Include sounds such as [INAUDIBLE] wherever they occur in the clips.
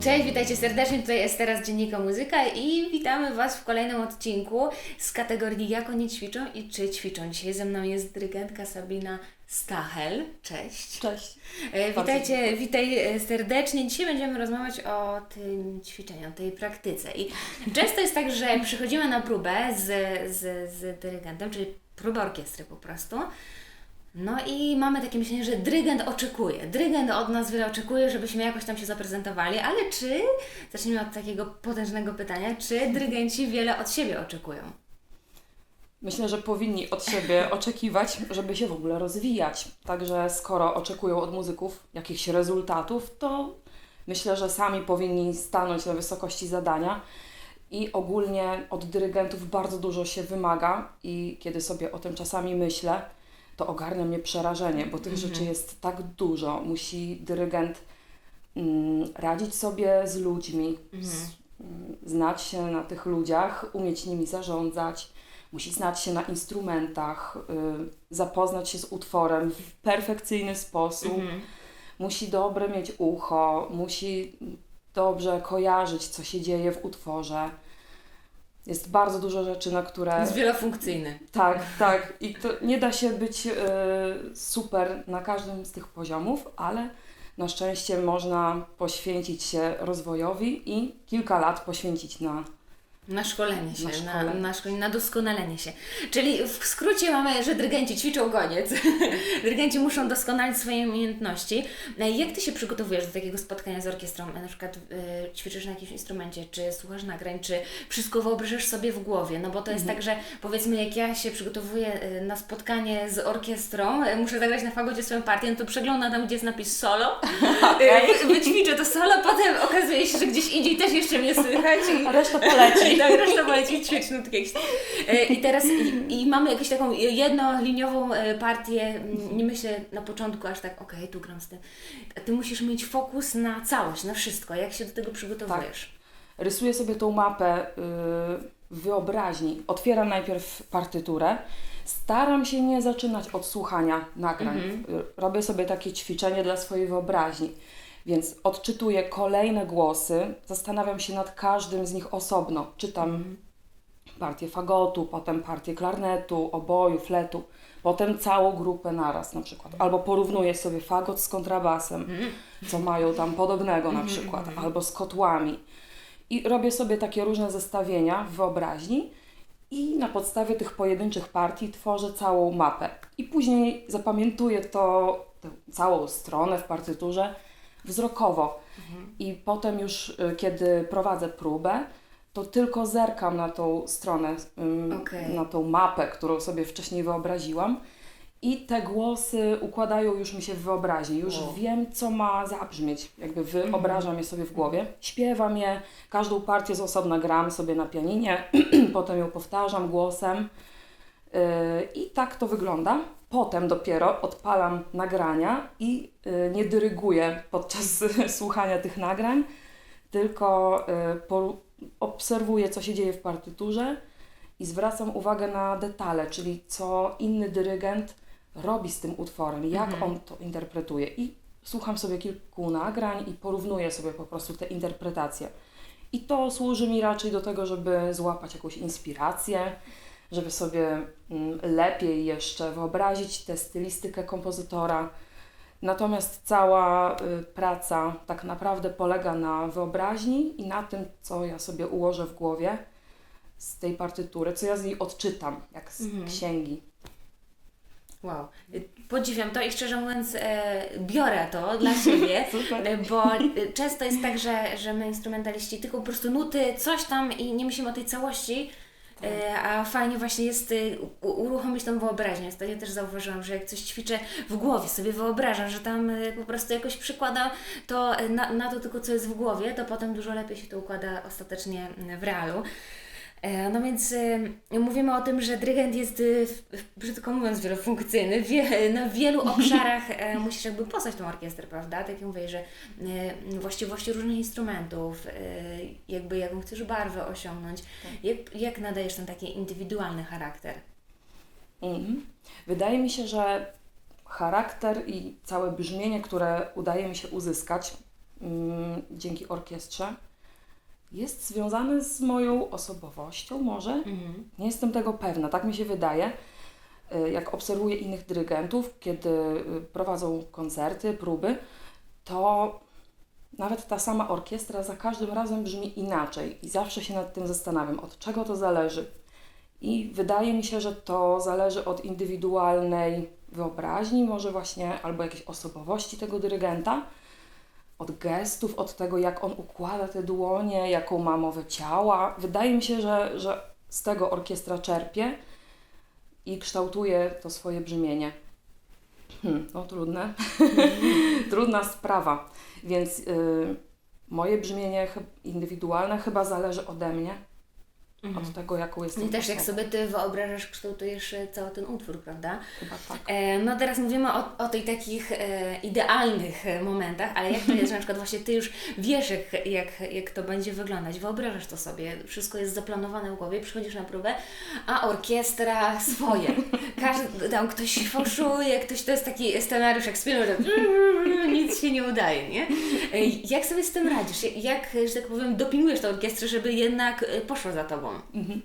Cześć, witajcie serdecznie, tutaj jest teraz Dziennika Muzyka i witamy Was w kolejnym odcinku z kategorii Jak oni ćwiczą i czy ćwiczą. Dzisiaj ze mną jest dyrygentka Sabina Stachel. Cześć. Cześć. E, Witajcie, witaj e, serdecznie. Dzisiaj będziemy rozmawiać o tym ćwiczeniu, o tej praktyce. I często jest tak, że przychodzimy na próbę z, z, z dyrygentem, czyli próbę orkiestry po prostu. No i mamy takie myślenie, że dyrygent oczekuje. Dyrygent od nas wiele oczekuje, żebyśmy jakoś tam się zaprezentowali, ale czy, zacznijmy od takiego potężnego pytania, czy dyrygenci wiele od siebie oczekują? Myślę, że powinni od siebie [LAUGHS] oczekiwać, żeby się w ogóle rozwijać. Także skoro oczekują od muzyków jakichś rezultatów, to myślę, że sami powinni stanąć na wysokości zadania. I ogólnie od dyrygentów bardzo dużo się wymaga i kiedy sobie o tym czasami myślę, to ogarnia mnie przerażenie, bo tych rzeczy jest tak dużo. Musi dyrygent mm, radzić sobie z ludźmi, z, mm, znać się na tych ludziach, umieć nimi zarządzać, musi znać się na instrumentach, y, zapoznać się z utworem w perfekcyjny sposób, Mhm. musi dobre mieć ucho, musi dobrze kojarzyć, co się dzieje w utworze. Jest bardzo dużo rzeczy, na które. Jest wielofunkcyjny. Tak, tak. I to nie da się być e, super na każdym z tych poziomów, ale na szczęście można poświęcić się rozwojowi i kilka lat poświęcić na. Na szkolenie się, Na na, szkolenie. na, szkolenie, na doskonalenie się. Czyli w skrócie mamy, że dyrygenci ćwiczą goniec. [LAUGHS] dyrygenci muszą doskonalić swoje umiejętności. No Jak Ty się przygotowujesz do takiego spotkania z orkiestrą? Na przykład y, ćwiczysz na jakimś instrumencie, czy słuchasz nagrań, czy wszystko wyobrażasz sobie w głowie? No bo to jest tak, że powiedzmy jak ja się przygotowuję y, na spotkanie z orkiestrą, y, muszę zagrać na fagocie swoją partię, no to przeglądam tam, gdzie jest napis solo, [LAUGHS] y, wyćwiczę to solo, potem okazuje się, że gdzieś indziej też jeszcze mnie [LAUGHS] słychać i reszta poleci. Tak, reszta poleci ćwiczną jakieś. E, I teraz i, i mamy jakąś taką jednoliniową e, partię. M, Nie myślę na początku aż tak, okej, tu gram z tym. Ty musisz mieć fokus na całość, na wszystko. Jak się do tego przygotowujesz? Rysuję sobie tą mapę y, w wyobraźni. Otwieram najpierw partyturę. Staram się nie zaczynać od słuchania nagrań. Y, Robię sobie takie ćwiczenie dla swojej wyobraźni. Więc odczytuję kolejne głosy, zastanawiam się nad każdym z nich osobno. Czytam partię fagotu, potem partię klarnetu, oboju, fletu, potem całą grupę naraz na przykład. Albo porównuję sobie fagot z kontrabasem, co mają tam podobnego na przykład, albo z kotłami. I robię sobie takie różne zestawienia w wyobraźni i na podstawie tych pojedynczych partii tworzę całą mapę. I później zapamiętuję to, tę całą stronę w partyturze wzrokowo. I potem już, y, kiedy prowadzę próbę, to tylko zerkam na tą stronę, Okej. na tą mapę, którą sobie wcześniej wyobraziłam. I te głosy układają już mi się w wyobraźni. Już Wow. wiem, co ma zabrzmieć. Jakby wyobrażam je sobie w głowie. Śpiewam je, każdą partię z osobna gram sobie na pianinie, [CLEARS THROAT] potem ją powtarzam głosem. Yy, I tak to wygląda. Potem dopiero odpalam nagrania i yy, nie dyryguję podczas [LAUGHS] słuchania tych nagrań, tylko poru- obserwuję, co się dzieje w partyturze i zwracam uwagę na detale, czyli co inny dyrygent robi z tym utworem, jak Mhm. on to interpretuje. I słucham sobie kilku nagrań i porównuję sobie po prostu te interpretacje. I to służy mi raczej do tego, żeby złapać jakąś inspirację, żeby sobie mm, lepiej jeszcze wyobrazić tę stylistykę kompozytora. Natomiast cała y, praca tak naprawdę polega na wyobraźni i na tym, co ja sobie ułożę w głowie z tej partytury, co ja z niej odczytam, jak z Mhm. księgi. Wow. Podziwiam to i szczerze mówiąc e, biorę to dla siebie, [LAUGHS] e, bo e, często jest tak, że, że my instrumentaliści tylko po prostu nuty, coś tam i nie myślimy o tej całości, e, a fajnie właśnie jest y, uruchomić tą wyobraźnię. Ostatnio też zauważyłam, że jak coś ćwiczę w głowie, sobie wyobrażam, że tam e, po prostu jakoś przykładam to e, na, na to tylko, co jest w głowie, to potem dużo lepiej się to układa ostatecznie w realu. E, No więc e, mówimy o tym, że dyrygent jest, w- brzydko mówiąc, wielofunkcyjny. Wie, na wielu [LAUGHS] obszarach e, musisz jakby poznać tą orkiestrę, prawda? Tak jak mówię, że e, właściwości różnych instrumentów, jakby jaką chcesz barwę osiągnąć, jak, jak nadajesz ten taki indywidualny charakter. Mhm. Wydaje mi się, że charakter i całe brzmienie, które udaje mi się uzyskać, mm, dzięki orkiestrze jest związany z moją osobowością może. Mhm. Nie jestem tego pewna, tak mi się wydaje. Y, Jak obserwuję innych dyrygentów, kiedy y, prowadzą koncerty, próby, to nawet ta sama orkiestra za każdym razem brzmi inaczej i zawsze się nad tym zastanawiam, od czego to zależy. I wydaje mi się, że to zależy od indywidualnej wyobraźni, może właśnie albo jakiejś osobowości tego dyrygenta, od gestów, od tego, jak on układa te dłonie, jaką ma mowę ciała. Wydaje mi się, że, że z tego orkiestra czerpie i kształtuje to swoje brzmienie. Hmm, no trudne. [LAUGHS] Trudna sprawa. Więc y, moje brzmienie indywidualne chyba zależy ode mnie, od tego, jaką jestem I też jak osobą. sobie Ty wyobrażasz, kształtujesz e, cały ten utwór, prawda? Chyba tak. E, No teraz mówimy o, o tych takich e, idealnych e, momentach, ale jak to jest, że na przykład właśnie Ty już wiesz, jak, jak, jak to będzie wyglądać, wyobrażasz to sobie, wszystko jest zaplanowane w głowie, przychodzisz na próbę, a orkiestra swoje. Każdy, tam ktoś fałszuje, ktoś to jest taki scenariusz jak że [LAUGHS] nic się nie udaje, nie? E, Jak sobie z tym radzisz? Jak, że tak powiem, dopingujesz tę orkiestrę, żeby jednak poszła za Tobą? Mhm.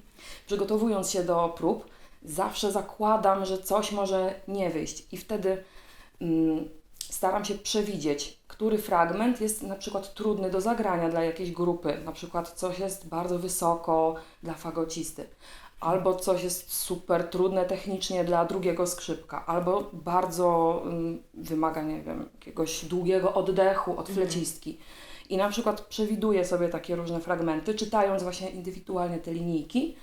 Przygotowując się do prób, zawsze zakładam, że coś może nie wyjść, i wtedy mm, staram się przewidzieć, który fragment jest na przykład trudny do zagrania dla jakiejś grupy. Na przykład coś jest bardzo wysoko dla fagocisty, albo coś jest super trudne technicznie dla drugiego skrzypka, albo bardzo mm, wymaga, nie wiem, jakiegoś długiego oddechu od flecistki. I na przykład przewiduję sobie takie różne fragmenty, czytając właśnie indywidualnie te linijki,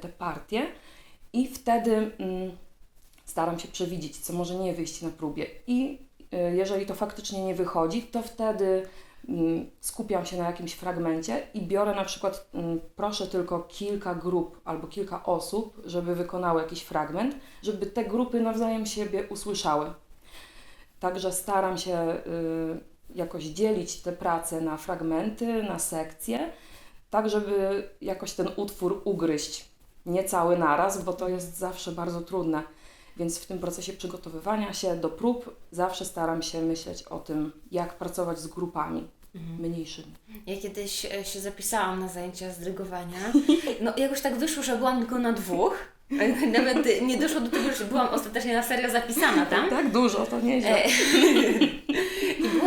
te partie i wtedy mm, staram się przewidzieć, co może nie wyjść na próbie. I y, jeżeli to faktycznie nie wychodzi, to wtedy mm, skupiam się na jakimś fragmencie i biorę na przykład, mm, proszę tylko kilka grup albo kilka osób, żeby wykonały jakiś fragment, żeby te grupy nawzajem siebie usłyszały. Także staram się y, jakoś dzielić te prace na fragmenty, na sekcje, tak żeby jakoś ten utwór ugryźć. Nie cały naraz, bo to jest zawsze bardzo trudne. Więc w tym procesie przygotowywania się do prób zawsze staram się myśleć o tym, jak pracować z grupami mniejszymi. Ja kiedyś e, się zapisałam na zajęcia z dyrygowania. [LAUGHS] No jakoś tak wyszło, że byłam tylko na dwóch. E, Nawet nie doszło do tego, że byłam ostatecznie na serio zapisana tam. [LAUGHS] Tak dużo, to nieźle. E, [LAUGHS]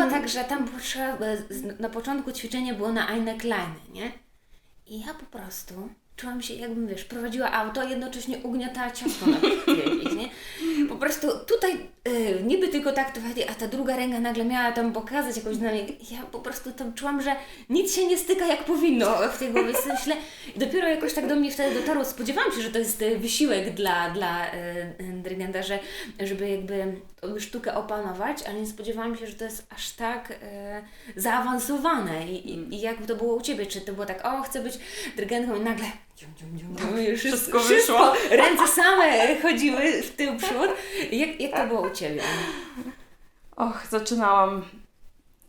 było tak, że tam trzeba, e, na początku ćwiczenie było na eine kleine, nie? I ja po prostu czułam się, jakbym, wiesz, prowadziła auto, a jednocześnie ugniatała ciasto na jakieś, [LAUGHS] nie? Po prostu tutaj e, niby tylko tak to a ta druga ręka nagle miała tam pokazać jakąś na mnie. Ja po prostu tam czułam, że nic się nie styka jak powinno w tej głowie. Myślę, i dopiero jakoś tak do mnie wtedy dotarło. Spodziewałam się, że to jest e, wysiłek dla, dla e, dyrygenta, że, żeby jakby sztukę opanować, ale nie spodziewałam się, że to jest aż tak e, zaawansowane. I, i, I jak to było u Ciebie? Czy to było tak, o, chcę być dyrygentką i nagle dzium, dzium, dzium, no i Wszystko wyszło. [LAUGHS] Ręce same chodziły w tył, przód. Jak, jak to było u Ciebie? Och, zaczynałam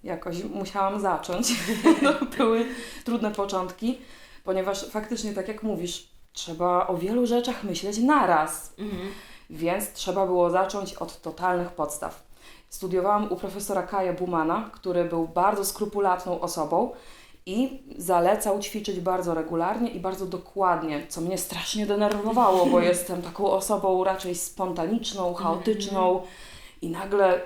jakoś, musiałam zacząć. [LAUGHS] Były trudne początki, ponieważ faktycznie, tak jak mówisz, trzeba o wielu rzeczach myśleć naraz. Mhm. Więc trzeba było zacząć od totalnych podstaw. Studiowałam u profesora Kaja Bumana, który był bardzo skrupulatną osobą i zalecał ćwiczyć bardzo regularnie i bardzo dokładnie, co mnie strasznie denerwowało, bo [LAUGHS] jestem taką osobą raczej spontaniczną, chaotyczną i nagle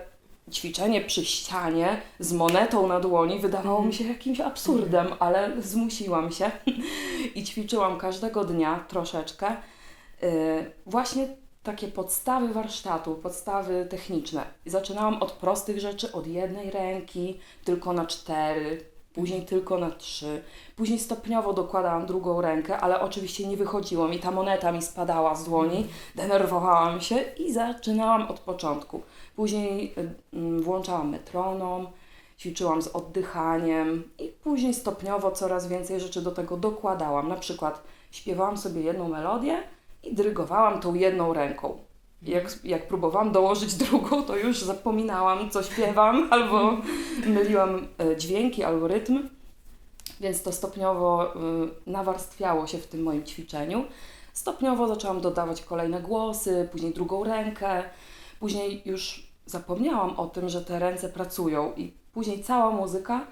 ćwiczenie przy ścianie z monetą na dłoni wydawało mi się jakimś absurdem, ale zmusiłam się [LAUGHS] i ćwiczyłam każdego dnia troszeczkę. Yy, właśnie takie podstawy warsztatu, podstawy techniczne. Zaczynałam od prostych rzeczy, od jednej ręki, tylko na cztery, później tylko na trzy. Później stopniowo dokładałam drugą rękę, ale oczywiście nie wychodziło mi, ta moneta mi spadała z dłoni, denerwowałam się i zaczynałam od początku. Później mm, włączałam metronom, ćwiczyłam z oddychaniem i później stopniowo coraz więcej rzeczy do tego dokładałam. Na przykład śpiewałam sobie jedną melodię i dyrygowałam tą jedną ręką. Jak, jak próbowałam dołożyć drugą, to już zapominałam, co śpiewam, [LAUGHS] albo myliłam e, dźwięki, albo rytm. Więc to stopniowo y, nawarstwiało się w tym moim ćwiczeniu. Stopniowo zaczęłam dodawać kolejne głosy, później drugą rękę. Później już zapomniałam o tym, że te ręce pracują i Później cała muzyka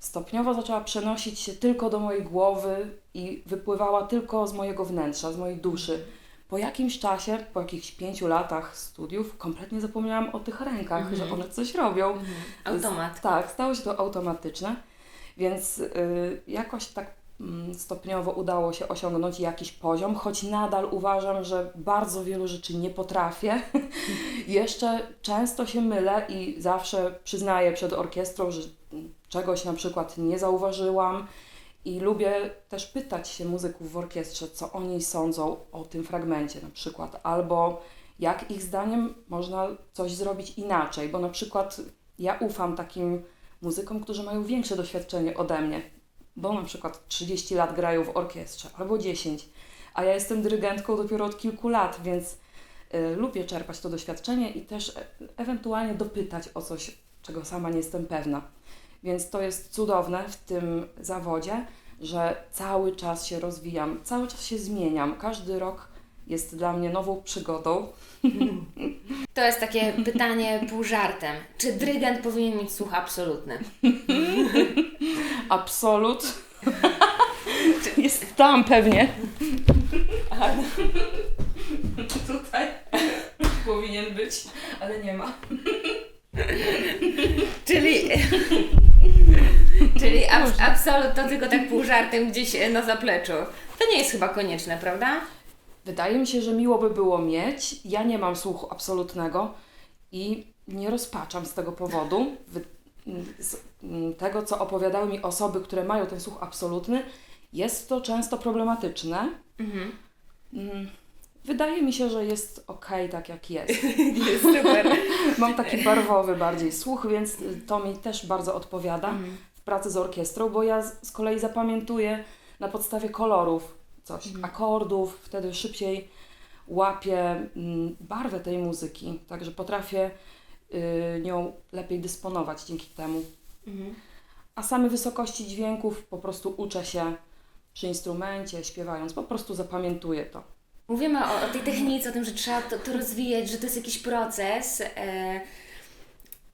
stopniowo zaczęła przenosić się tylko do mojej głowy i wypływała tylko z mojego wnętrza, z mojej duszy. Po jakimś czasie, po jakichś pięciu latach studiów, kompletnie zapomniałam o tych rękach, Mhm. że one coś robią. Automat. Tak, stało się to automatyczne, więc y, jakoś tak mm, stopniowo udało się osiągnąć jakiś poziom, choć nadal uważam, że bardzo wielu rzeczy nie potrafię. [LAUGHS] Jeszcze często się mylę i zawsze przyznaję przed orkiestrą, że mm, czegoś na przykład nie zauważyłam. I lubię też pytać się muzyków w orkiestrze, co oni sądzą o tym fragmencie na przykład, albo jak ich zdaniem można coś zrobić inaczej, bo na przykład ja ufam takim muzykom, którzy mają większe doświadczenie ode mnie, bo na przykład 30 lat grają w orkiestrze albo 10, a ja jestem dyrygentką dopiero od kilku lat, więc y, lubię czerpać to doświadczenie i też e- ewentualnie dopytać o coś, czego sama nie jestem pewna. Więc to jest cudowne w tym zawodzie, że cały czas się rozwijam, cały czas się zmieniam. Każdy rok jest dla mnie nową przygodą. [LAUGHS] To jest takie pytanie pół żartem. Czy dyrygent powinien mieć słuch absolutny? [LAUGHS] Absolut. [LAUGHS] Jest tam pewnie. Tutaj powinien być, ale nie ma. Czyli to tylko tak pół żartem gdzieś e, na zapleczu. To nie jest chyba konieczne, prawda? Wydaje mi się, że miło by było mieć. Ja nie mam słuchu absolutnego i nie rozpaczam z tego powodu. Wy- z mm, tego, co opowiadały mi osoby, które mają ten słuch absolutny, jest to często problematyczne. Mhm. Mm, Wydaje mi się, że jest ok, tak jak jest. [LAUGHS] Jest super. [LAUGHS] Mam taki barwowy bardziej słuch, więc y, to mi też bardzo odpowiada Mhm. Pracy z orkiestrą, bo ja z, z kolei zapamiętuję na podstawie kolorów coś, akordów, wtedy szybciej łapię mm, barwę tej muzyki, także potrafię y, nią lepiej dysponować dzięki temu. Mhm. A same wysokości dźwięków po prostu uczę się przy instrumencie, śpiewając, po prostu zapamiętuję to. Mówimy o, o tej technice, o tym, że trzeba to, to rozwijać, że to jest jakiś proces. E,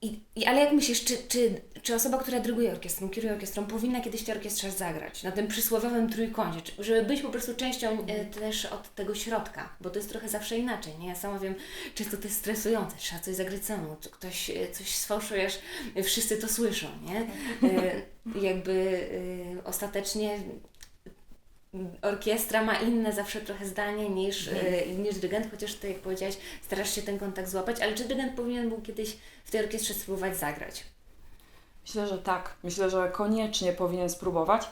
i, i, ale jak myślisz, czy, czy, czy osoba, która dyryguje orkiestrą, kieruje orkiestrą, powinna kiedyś tej orkiestrze zagrać na tym przysłowiowym trójkącie, czy, żeby być po prostu częścią e, też od tego środka, bo to jest trochę zawsze inaczej, nie? Ja sama wiem, często to jest stresujące, trzeba coś zagrać czy ktoś e, coś sfałszujesz, e, wszyscy to słyszą, nie? E, jakby e, ostatecznie orkiestra ma inne zawsze trochę zdanie niż, e, niż dyrygent, chociaż ty, jak powiedziałaś, starasz się ten kontakt złapać, ale czy dyrygent powinien był kiedyś w tej orkiestrze spróbować zagrać? Myślę, że tak. Myślę, że koniecznie powinien spróbować.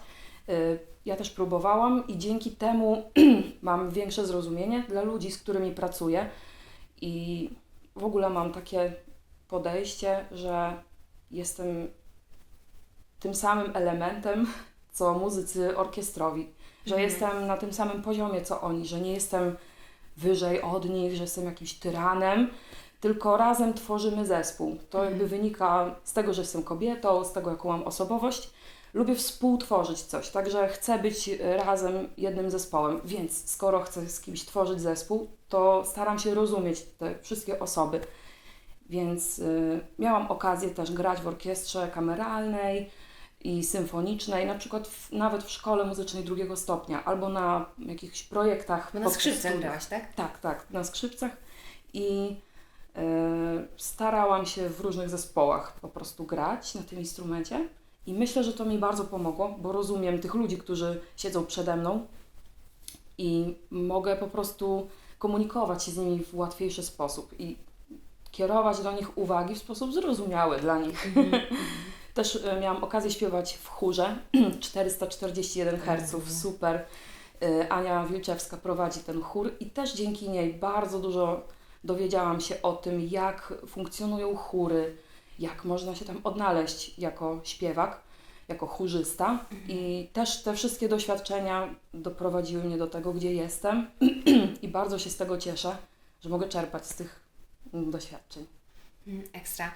Y, Ja też próbowałam i dzięki temu [CLEARS THROAT] mam większe zrozumienie dla ludzi, z którymi pracuję i w ogóle mam takie podejście, że jestem tym samym elementem, co muzycy orkiestrowi, że Mhm. jestem na tym samym poziomie, co oni, że nie jestem wyżej od nich, że jestem jakimś tyranem, tylko razem tworzymy zespół. To jakby wynika z tego, że jestem kobietą, z tego, jaką mam osobowość. Lubię współtworzyć coś, także chcę być razem jednym zespołem, więc skoro chcę z kimś tworzyć zespół, to staram się rozumieć te wszystkie osoby. Więc y, miałam okazję też grać w orkiestrze kameralnej i symfonicznej, na przykład w, nawet w szkole muzycznej drugiego stopnia, albo na jakichś projektach. Bo na skrzypcach grałaś, tak? Tak, tak, na skrzypcach i e, starałam się w różnych zespołach po prostu grać na tym instrumencie i myślę, że to mi bardzo pomogło, bo rozumiem tych ludzi, którzy siedzą przede mną i mogę po prostu komunikować się z nimi w łatwiejszy sposób i kierować do nich uwagi w sposób zrozumiały dla nich. Też e, miałam okazję śpiewać w chórze [CLEARS THROAT] 441 Hz, super. E, Ania Wilczewska prowadzi ten chór i też dzięki niej bardzo dużo dowiedziałam się o tym, jak funkcjonują chóry, jak można się tam odnaleźć jako śpiewak, jako chórzysta. I też te wszystkie doświadczenia doprowadziły mnie do tego, gdzie jestem [CLEARS THROAT] i bardzo się z tego cieszę, że mogę czerpać z tych mm, doświadczeń. Mm, Ekstra.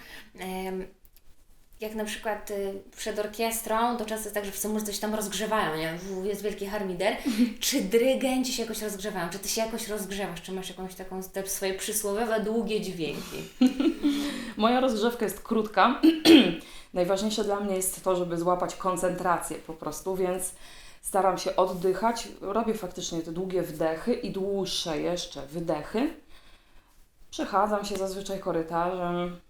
Jak na przykład y, przed orkiestrą, to często jest tak, że wszyscy może coś tam rozgrzewają, nie? W- Jest wielki harmider. Czy dyrygenci się jakoś rozgrzewają? Czy Ty się jakoś rozgrzewasz? Czy masz jakąś taką, te swoje przysłowiowe, długie dźwięki? [LAUGHS] Moja rozgrzewka jest krótka. [CLEARS THROAT] Najważniejsze dla mnie jest to, żeby złapać koncentrację po prostu, więc staram się oddychać. Robię faktycznie te długie wdechy i dłuższe jeszcze wydechy. Przechadzam się zazwyczaj korytarzem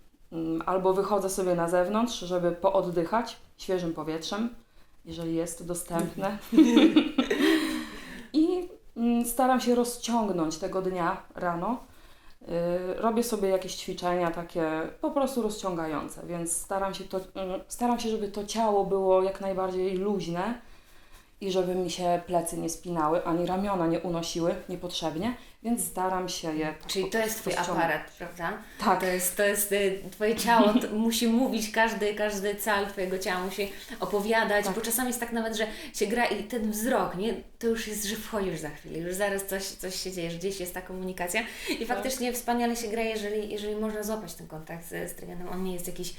albo wychodzę sobie na zewnątrz, żeby pooddychać świeżym powietrzem, jeżeli jest dostępne. [LAUGHS] I mm, staram się rozciągnąć tego dnia rano. Y, Robię sobie jakieś ćwiczenia takie po prostu rozciągające, więc staram się, to, y, staram się, żeby to ciało było jak najbardziej luźne i żeby mi się plecy nie spinały, ani ramiona nie unosiły niepotrzebnie, więc staram się je tak Czyli to jest Twój aparat, prawda? Tak, To jest, to jest y, Twoje ciało, [LAUGHS] musi mówić, każdy, każdy cal Twojego ciała musi opowiadać, Tak. bo czasami jest tak nawet, że się gra i ten wzrok, nie? To już jest, że wchodzisz za chwilę, już zaraz coś, coś się dzieje, że gdzieś jest ta komunikacja i faktycznie wspaniale się gra, jeżeli, jeżeli można złapać ten kontakt z, z. On nie jest jakiś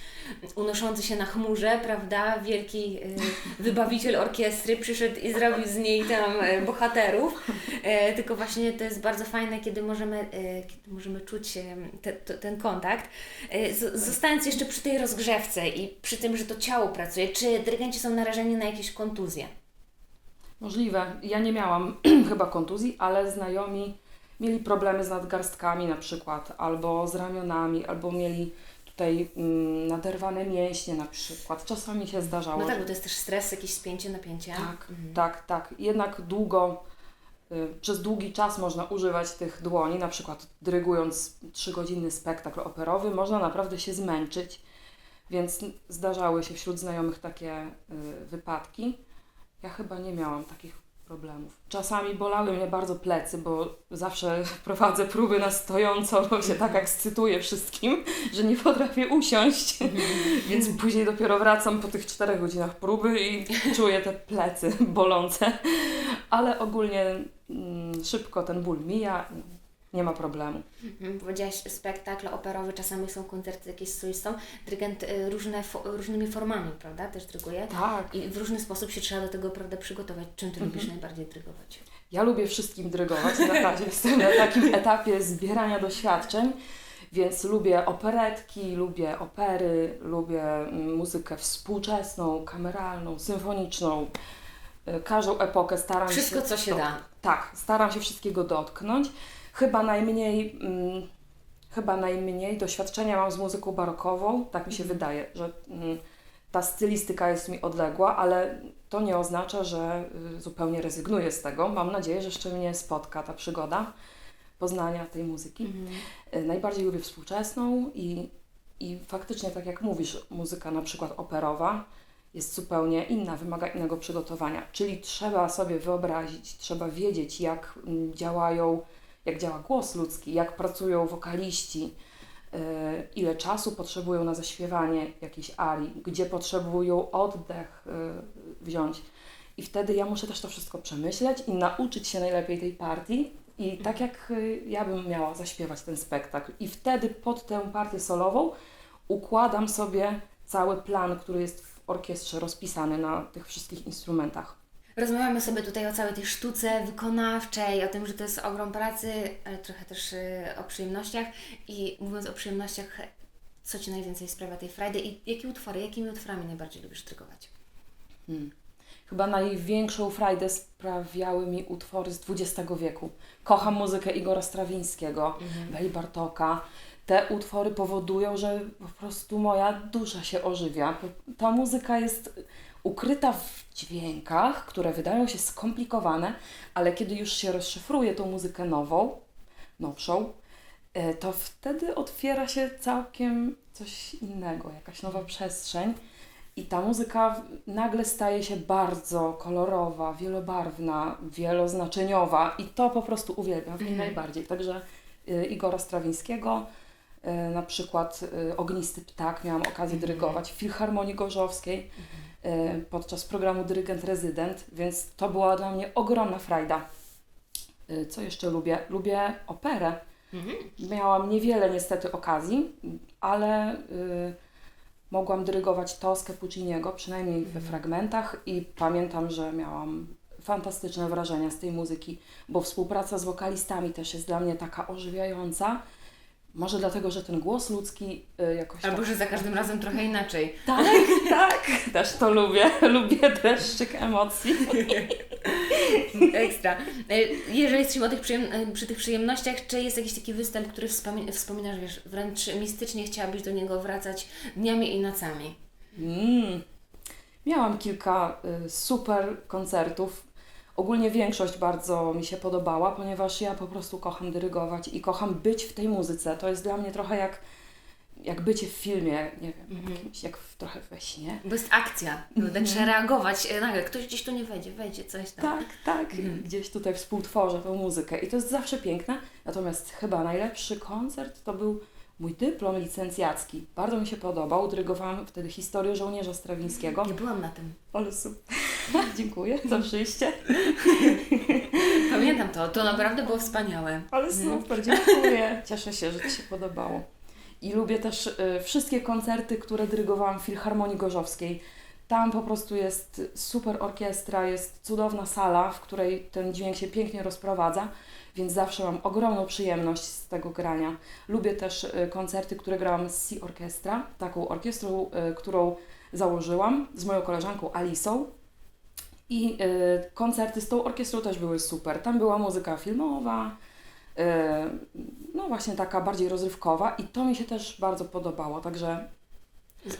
unoszący się na chmurze, prawda? Wielki y, wybawiciel orkiestry przyszedł i zrobił z niej tam y, bohaterów, tylko właśnie to jest bardzo fajne, kiedy możemy, e, kiedy możemy czuć e, te, to, ten kontakt. Z, zostając jeszcze przy tej rozgrzewce i przy tym, że to ciało pracuje, czy dyrygenci są narażeni na jakieś kontuzje? możliwe. Ja nie miałam [CLEARS THROAT] chyba kontuzji, ale znajomi mieli problemy z nadgarstkami na przykład, albo z ramionami, albo mieli tutaj mm, naderwane mięśnie na przykład. Czasami się zdarzało, No tak, bo to jest też stres, jakieś spięcie, napięcie. Tak, Mhm. tak, tak. Jednak długo, y, przez długi czas można używać tych dłoni, na przykład dyrygując trzygodzinny spektakl operowy, można naprawdę się zmęczyć, więc zdarzały się wśród znajomych takie y, wypadki. Ja chyba nie miałam takich problemów. Czasami bolały mnie bardzo plecy, bo zawsze [LAUGHS] prowadzę próby na stojąco, bo się tak ekscytuję wszystkim, że nie potrafię usiąść. Więc później dopiero wracam po tych czterech godzinach próby i czuję te plecy [LAUGHS] bolące. Ale ogólnie mm, szybko ten ból mija, nie ma problemu. Mhm. Powiedziałaś spektakl operowy, czasami są koncerty jakieś z solistą. Dyrygent y, różne, różnymi formami, prawda, też dyryguje. Tak. I w różny sposób się trzeba do tego, prawda, przygotować. Czym Ty lubisz najbardziej dyrygować? Ja lubię wszystkim dyrygować. Na razie jestem na takim etapie zbierania doświadczeń, więc lubię operetki, lubię opery, lubię mm, muzykę współczesną, kameralną, symfoniczną. Y, Każdą epokę staram Wszystko, się... co się da. Tak, staram się wszystkiego dotknąć. Chyba najmniej, mm, chyba najmniej doświadczenia mam z muzyką barokową, tak mi się wydaje, że mm, ta stylistyka jest mi odległa, ale to nie oznacza, że y, zupełnie rezygnuję z tego. Mam nadzieję, że jeszcze mnie spotka ta przygoda poznania tej muzyki. Mhm. Y, Najbardziej lubię współczesną i, i faktycznie, tak jak mówisz, muzyka na przykład operowa jest zupełnie inna, wymaga innego przygotowania. Czyli trzeba sobie wyobrazić, trzeba wiedzieć, jak mm, działają, jak działa głos ludzki, jak pracują wokaliści, y, ile czasu potrzebują na zaśpiewanie jakiejś arii, gdzie potrzebują oddech y, wziąć. I wtedy ja muszę też to wszystko przemyśleć i nauczyć się najlepiej tej partii. I tak jak y, ja bym miała zaśpiewać ten spektakl. I wtedy pod tę partię solową układam sobie cały plan, który jest w orkiestrze rozpisany na tych wszystkich instrumentach. Rozmawiamy sobie tutaj o całej tej sztuce wykonawczej, o tym, że to jest ogrom pracy, ale trochę też y, o przyjemnościach. I mówiąc o przyjemnościach, co Ci najwięcej sprawia tej frajdy i jakie utwory, jakimi utworami najbardziej lubisz drygować? Hmm. Chyba największą frajdę sprawiały mi utwory z XX wieku. Kocham muzykę Igora Strawińskiego, Beli Bartoka. Te utwory powodują, że po prostu moja dusza się ożywia. Ta muzyka jest ukryta w dźwiękach, które wydają się skomplikowane, ale kiedy już się rozszyfruje tą muzykę nową, nowszą, e, to wtedy otwiera się całkiem coś innego, jakaś nowa przestrzeń. I ta muzyka nagle staje się bardzo kolorowa, wielobarwna, wieloznaczeniowa i to po prostu uwielbiam w niej Mhm. najbardziej. Także y, Igora Strawińskiego, y, na przykład y, Ognisty Ptak miałam okazję Mhm. dyrygować w Filharmonii Gorzowskiej y, podczas programu Dyrygent Rezydent, więc to była dla mnie ogromna frajda. Y, Co jeszcze lubię? Lubię operę. Mhm. Miałam niewiele niestety okazji, ale y, mogłam dyrygować Toskę Pucciniego, przynajmniej we fragmentach i pamiętam, że miałam fantastyczne wrażenia z tej muzyki, bo współpraca z wokalistami też jest dla mnie taka ożywiająca. Może dlatego, że ten głos ludzki y, jakoś Albo tak... że za każdym razem trochę inaczej. Tak, [LAUGHS] tak. Też to lubię. [LAUGHS] Lubię dreszczyk emocji. [LAUGHS] Ekstra. E, Jeżeli jesteśmy o tych przyjem- e, przy tych przyjemnościach, czy jest jakiś taki występ, który wspomi- wspominasz, wiesz, wręcz mistycznie chciałabyś do niego wracać dniami i nocami? Mm. Miałam kilka y, super koncertów. Ogólnie większość bardzo mi się podobała, ponieważ ja po prostu kocham dyrygować i kocham być w tej muzyce. To jest dla mnie trochę jak, jak bycie w filmie, nie wiem, Mhm. jakimś, jak w, trochę we śnie. Bo jest akcja, no, tak trzeba reagować. E, Nagle ktoś gdzieś tu nie wejdzie, wejdzie coś tam. Tak, tak. Mhm. Gdzieś tutaj współtworzę tą muzykę i to jest zawsze piękne. Natomiast chyba najlepszy koncert to był mój dyplom licencjacki. Bardzo mi się podobał. Dyrygowałam wtedy historię żołnierza Strawińskiego. Ja byłam na tym. Ale super. [LAUGHS] Dziękuję za przyjście. [LAUGHS] Pamiętam to, to naprawdę było wspaniałe. Ale super, dziękuję. Cieszę się, że Ci się podobało. I lubię też y, wszystkie koncerty, które dyrygowałam w Filharmonii Gorzowskiej. Tam po prostu jest super orkiestra, jest cudowna sala, w której ten dźwięk się pięknie rozprowadza, więc zawsze mam ogromną przyjemność z tego grania. Lubię też y, koncerty, które grałam z Sea Orchestra, taką orkiestrą, y, którą założyłam z moją koleżanką Alisą. I y, koncerty z tą orkiestrą też były super. Tam była muzyka filmowa, y, no właśnie taka bardziej rozrywkowa i to mi się też bardzo podobało, także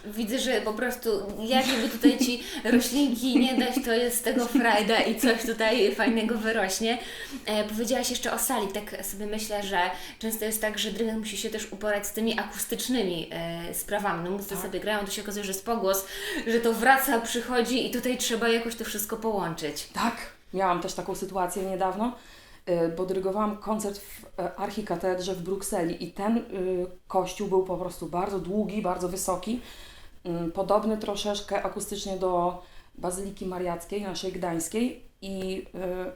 Widzę, że po prostu jakby tutaj Ci roślinki nie dać, to jest z tego frajda i coś tutaj fajnego wyrośnie. E, powiedziałaś jeszcze o sali, tak sobie myślę, że często jest tak, że dyrygent musi się też uporać z tymi akustycznymi e, sprawami. No muzycy Tak. sobie grają, to się okazuje, że jest pogłos, że to wraca, przychodzi i tutaj trzeba jakoś to wszystko połączyć. tak, miałam też taką sytuację niedawno, bo dyrygowałam koncert w e, archikatedrze w Brukseli i ten y, kościół był po prostu bardzo długi, bardzo wysoki, y, podobny troszeczkę akustycznie do Bazyliki Mariackiej, naszej gdańskiej i y,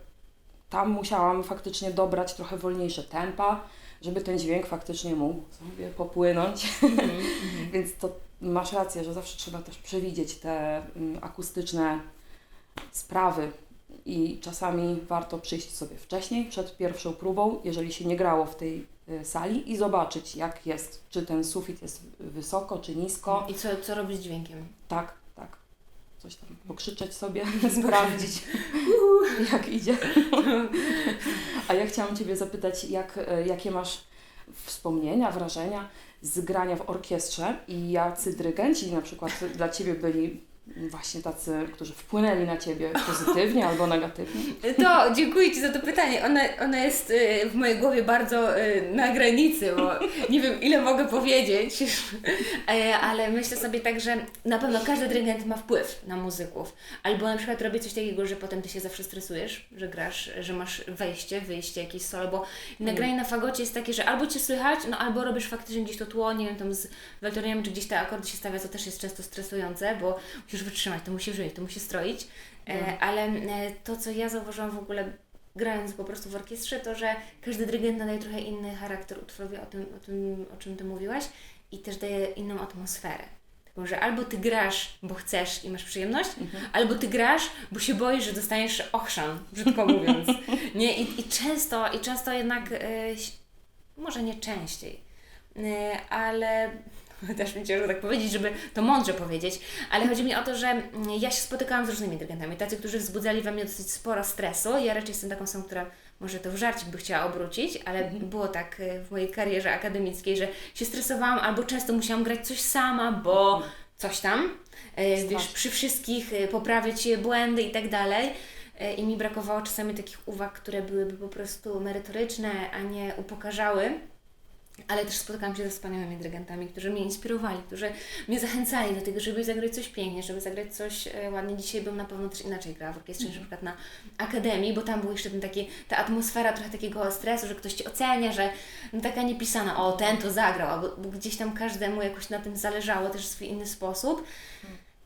tam musiałam faktycznie dobrać trochę wolniejsze tempa, żeby ten dźwięk faktycznie mógł sobie popłynąć. [LAUGHS] Więc to masz rację, że zawsze trzeba też przewidzieć te mm, akustyczne sprawy i czasami warto przyjść sobie wcześniej, przed pierwszą próbą, jeżeli się nie grało w tej y, sali i zobaczyć jak jest, czy ten sufit jest wysoko, czy nisko. I co, co robić z dźwiękiem? Tak, tak. Coś tam pokrzyczeć sobie, [LAUGHS] sprawdzić jak idzie. A ja chciałam Ciebie zapytać, jak, e, jakie masz wspomnienia, wrażenia z grania w orkiestrze i jacy dyrygenci na przykład dla Ciebie byli właśnie tacy, którzy wpłynęli na Ciebie pozytywnie [LAUGHS] albo negatywnie? To dziękuję Ci za to pytanie. Ona, ona jest y, w mojej głowie bardzo y, na granicy, bo nie wiem ile mogę powiedzieć, E, [LAUGHS] ale myślę sobie tak, że na pewno każdy dyrygent ma wpływ na muzyków. Albo na przykład robię coś takiego, że potem Ty się zawsze stresujesz, że grasz, że masz wejście, wyjście, jakieś solo, bo nagranie na fagocie jest takie, że albo Cię słychać, no albo robisz faktycznie gdzieś to tło, nie wiem, tam z waltoriami, czy gdzieś te akordy się stawia, co też jest często stresujące, bo musisz wytrzymać, to musisz żyć, to musisz stroić. E, ale e, to, co ja zauważyłam w ogóle grając po prostu w orkiestrze, to, że każdy dyrygent nadaje trochę inny charakter utworowi, o tym, o tym, o czym Ty mówiłaś i też daje inną atmosferę. Taką, że albo Ty grasz, bo chcesz i masz przyjemność, albo Ty grasz, bo się boisz, że dostaniesz ochrzan, brzydko [LAUGHS] mówiąc. Nie? I, i często, i często jednak, ś- może nie częściej, e, ale [LAUGHS] też mi ciężko tak powiedzieć, żeby to mądrze powiedzieć, ale chodzi mi o to, że mm, ja się spotykałam z różnymi dyrygentami, tacy, którzy wzbudzali we mnie dosyć sporo stresu. Ja raczej jestem taką osobą, która może to w żarcik by chciała obrócić, ale było tak y, w mojej karierze akademickiej, że się stresowałam albo często musiałam grać coś sama, bo coś tam, y, wiesz, przy wszystkich y, poprawiać je błędy i tak dalej. I mi brakowało czasami takich uwag, które byłyby po prostu merytoryczne, a nie upokarzały. Ale też spotkałam się ze wspaniałymi dyrygentami, którzy mnie inspirowali, którzy mnie zachęcali do tego, żeby zagrać coś pięknie, żeby zagrać coś e, ładnie. Dzisiaj bym na pewno też inaczej grała w orkiestrze niż na przykład na akademii, bo tam był jeszcze ten taki, ta atmosfera trochę takiego stresu, że ktoś Ci ocenia, że no taka niepisana, o ten to zagrał, bo, bo gdzieś tam każdemu jakoś na tym zależało też w swój inny sposób.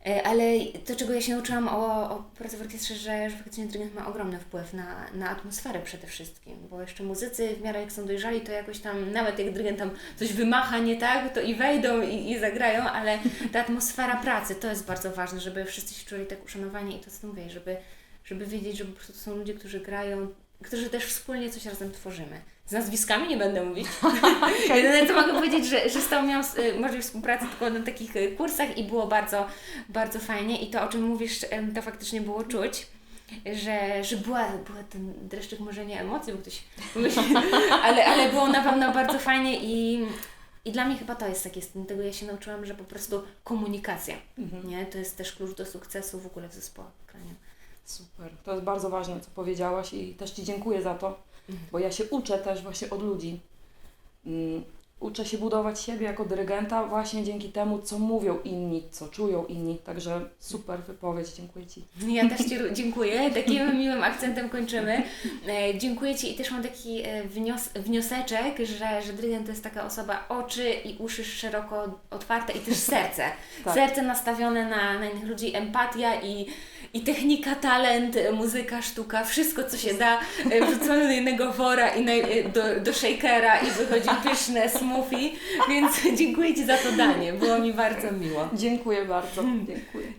E, Ale to, czego ja się nauczyłam o, o pracy w orkiestrze, że, że faktycznie dyrygent ma ogromny wpływ na, na atmosferę przede wszystkim, bo jeszcze muzycy w miarę jak są dojrzali, to jakoś tam, nawet jak dyrygent tam coś wymacha nie tak, to i wejdą i, i zagrają, ale ta atmosfera pracy to jest bardzo ważne, żeby wszyscy się czuli tak uszanowani i to co mówię, żeby, żeby wiedzieć, że po prostu są ludzie, którzy grają, którzy też wspólnie coś razem tworzymy. Z nazwiskami nie będę mówić. [LAUGHS] Jedyne co mogę powiedzieć, że, że z tą miałam y, możliwość współpracy tylko na takich y, kursach i było bardzo, bardzo fajnie i to o czym mówisz, to faktycznie było czuć. Że, że była, była ten dreszczyk może nie emocji, bo ktoś pomyśli, [LAUGHS] ale, ale było na pewno bardzo fajnie i, i dla mnie chyba to jest takie, z tego ja się nauczyłam, że po prostu komunikacja, nie? To jest też klucz do sukcesu w ogóle w zespołach w graniu. Super. To jest bardzo ważne, co powiedziałaś i też Ci dziękuję za to, bo ja się uczę też właśnie od ludzi. Mm, Uczę się budować siebie jako dyrygenta właśnie dzięki temu, co mówią inni, co czują inni. Także super wypowiedź, dziękuję Ci. Ja też Ci dziękuję. Takim [LAUGHS] miłym akcentem kończymy. E, dziękuję Ci i też mam taki e, wnios wnioseczek, że, że dyrygent to jest taka osoba oczy i uszy szeroko otwarte i też serce. Tak. Serce nastawione na, na innych ludzi, empatia i, i technika, talent, e, muzyka, sztuka, wszystko co się da e, wrzucone do jednego wora i na, e, do, do shakera i wychodzi pyszne smoothie, więc [LAUGHS] dziękuję Ci za to danie. Było mi bardzo miło. Dziękuję bardzo. Dziękuję.